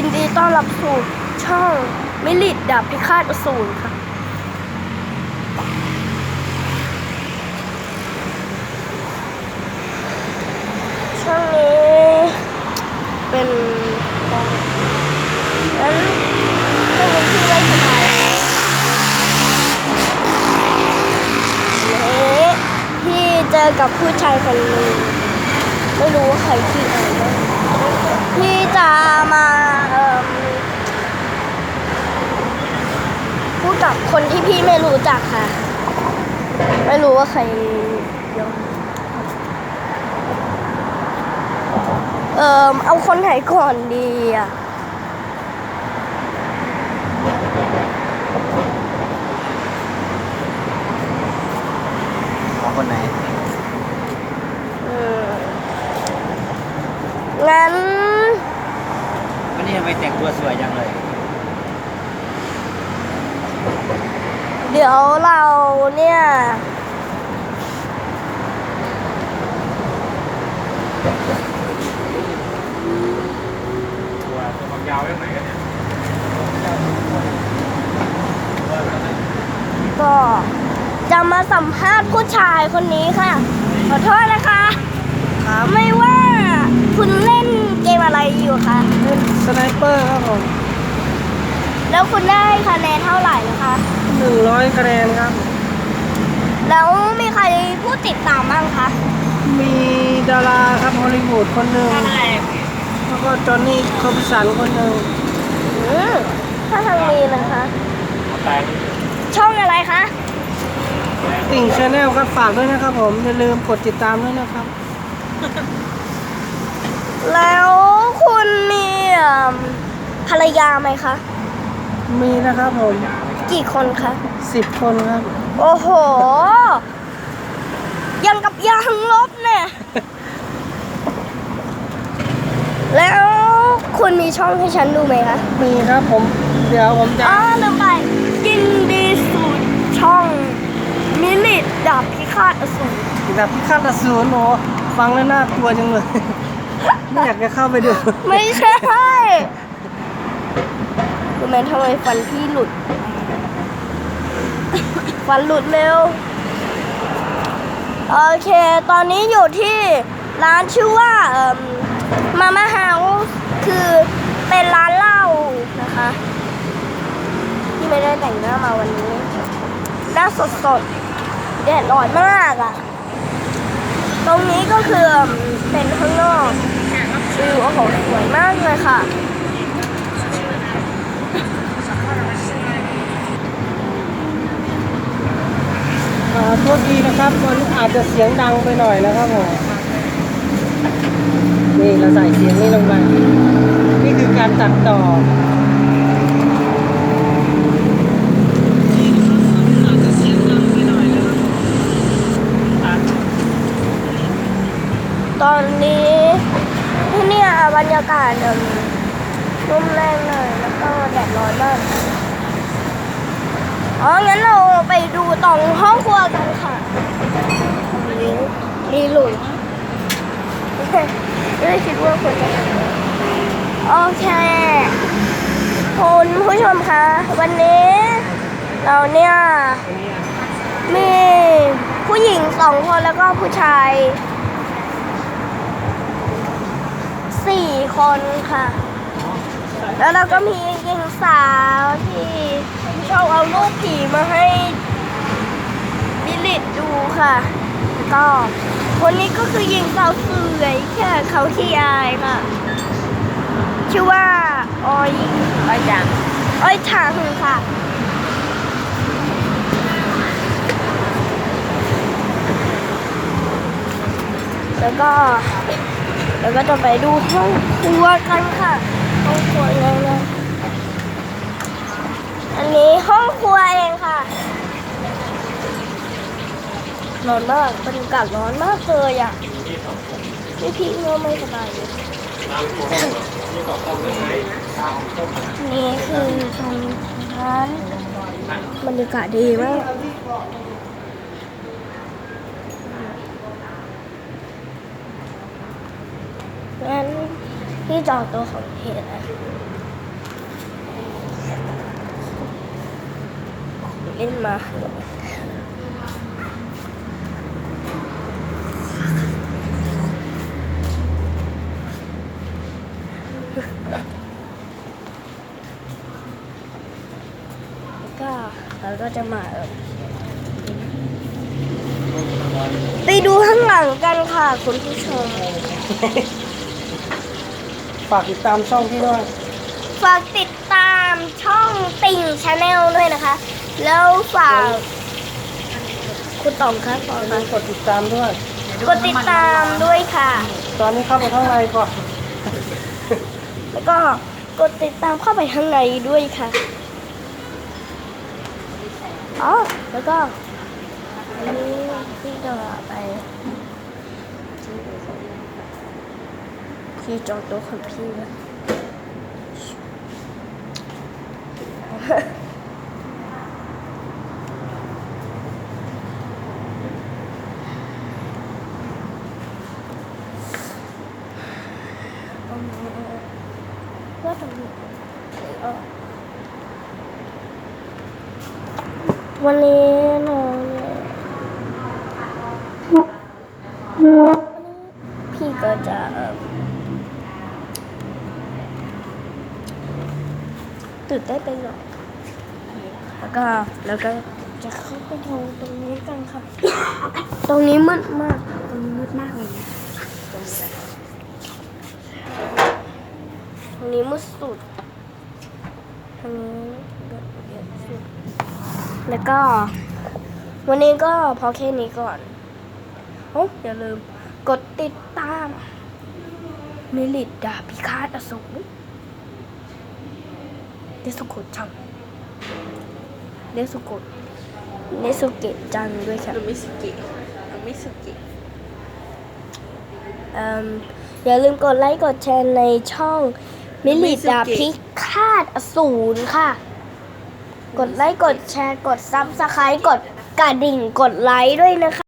ยินดีต้อนรับสู่ช่องมิลิดดาบพิฆาตอสูรค่ะ ช่องนี้เป็นนั้นช่องนี้ที่ไว้สบายนี้พี่เจอกับผู้ชายคนหนึ่งไม่รู้ว่าใครชื่ออะไรบ้างพี่จะมาเอ่มพูด กับคนที่พี่ไม่รู้จักค่ะ ไม่รู้ว่าใครเดี๋ยวเอ่อเอาคนไหนก่อนดีอะเอาคนไหนอืมงั้นวันนี้ทำไมแต่งตัวสวยจังเลย เดี๋ยวเราเนี่ยตัวตัวความยาวยังไงกันเนี่ยก็จะมาสัมภาษณ์ผู้ชายคนนี้ค่ะ ขอโทษนะคะครับไม่ว่าคุณเล่นเกมอะไรอยู่คะเป็นสไนเปอร์ครับผม แล้วคุณได้คะแนนเท่าไหร่นะคะหนึ่งร้อยคะแนนครับ แล้วมีใครผู้ติดตามบ้างคะ มีดาราครับฮอลลีวูดคนหนึ่งแล้วก็จอห์นนี่คอมสันคนหนึ่งอืมถ้าทางนี้นะคะแต่งช่องอะไรคะ ติ่งชาแนลครับฝากด้วยนะครับผมอย่าลืมกดติดตามด้วยนะครับ แล้วคุณมีเอิ่มภรรยาไหมคะ มีนะครับผมกี่คนคะ สิบคนครับ โอ้โห ยังกับยางลบเนี่ย แล้วคุณมีช่องให้ฉันดูไหมคะ มีครับผม เดี๋ยวผมจะอ๋อลืมไปยินดีสู่ช่อง มิลิดดาบพิฆาตอสูรแบบพิฆาตอสูรโอ้ฟังแล้วน่ากลัวจังเลย ไม่อยากจะเข้าไปดู ไม่ใช่ ดูแมนทำไมฟันพี่หลุด ฟันหลุดเร็ว โอเค ตอนนี้อยู่ที่ร้านชื่อว่าเอ่มมาม่าเฮาส์คือเป็นร้านเหล้านะคะที่ไม่ได้แต่งหน้ามาวันนี้ หน้าสดสดๆแดดร้อนมากอะ่ะ ตรงนี้ก็คือเป็นข้างนอกวิวโอ้โหสวยมากเลยค่ะ อ่าโทษทีนะครับ มันอาจจะเสียงดังไปหน่อยนะครับผมนี่เราใส่เสียงนี้ลงไปนี่คือการตัดต่อตอนนี้ที่นี่บรรยากาศเอิ่มร่มแรงหน่อยแล้วก็แดดร้อนมาก อ๋อ งั้นเราไปดูตรงห้องครัวกันค่ะ มีหลุมไม่ได้คิดว่าคนจะโอเคคุณผู้ชมคะวันนี้ เราเนี่ย มีผู้หญิงสองคนแล้วก็ผู้ชายสี่คนค่ะ แล้วเราก็มีหญิงสาวที่ ชอบเอารูปผีมาให้บิลิตดูค่ะ แล้วก็คนนี้ก็คือหญิงสาวสวยค่ะเขาที่อายค่ะ ชื่อว่าออยออยจังออยถังค่ะแล้วก็แล้วก็จะไปดูห้องครัวกันค่ะห้องครัวเลย อันนี้ห้องครัวเองค่ะร้อนมากบรรยากาศร้อนมากเลยอะพี่พี่เงไม่สบายเลยนี่คือตรงร้านบรรยากาศดีมากงั้นพี่จองตัวของเพจนะ เล่นมาแล้วก็เราก็จะมาเอ่อไปดูข้างหลังกันค่ะ คุณผู้ชม ฝากติดตามช่องพี่ด้วย ฝากติดตามช่องติ่งชาแนลด้วยนะคะ แล้วฝากคุณต๋องคะฝากอย่าลืมกดติดตามด้วย กดติดตามด้วยค่ะ ตอนนี้เข้าไปข้างในก่อนแล้วก็กดติดตามเข้าไปข้างในด้วยค่ะ อ๋อ แล้วก็อันนี้ที่จะไป ที่จองโต๊ะของพี่นะก็ตร งนี้เออวันนี้หนูเนี่ยพี่ก็จะเอ่อตื่นเต้นไปหน่อยแล้วก็แล้วก็จะเข้าไปดูตรงนี้กันค่ะ ตรงนี้มืดมาก ตรงนี้มืดมากเลยนะตรงนี้ ตรงนี้มืดสุดตรงนี้แบบเยอะสุด แล้วก็ วันนี้ก็พอแค่นี้ก่อนโอ้อย่าลืมกดติดตาม มิลิดดาพิฆาตอสูรเดสุโกจังเดสุโกเดสุเกะจังด้วยค่ะมิสุเกิมิสุกิเอิ่มอย่าลืมกดไลค์กดแชร์ในช่อง มิลิดาพิฆาตอสูรค่ะ กดไลค์ กดแชร์ กดซับสไครต์กดกระดิ่ง กดไลค์ด้วยนะคะ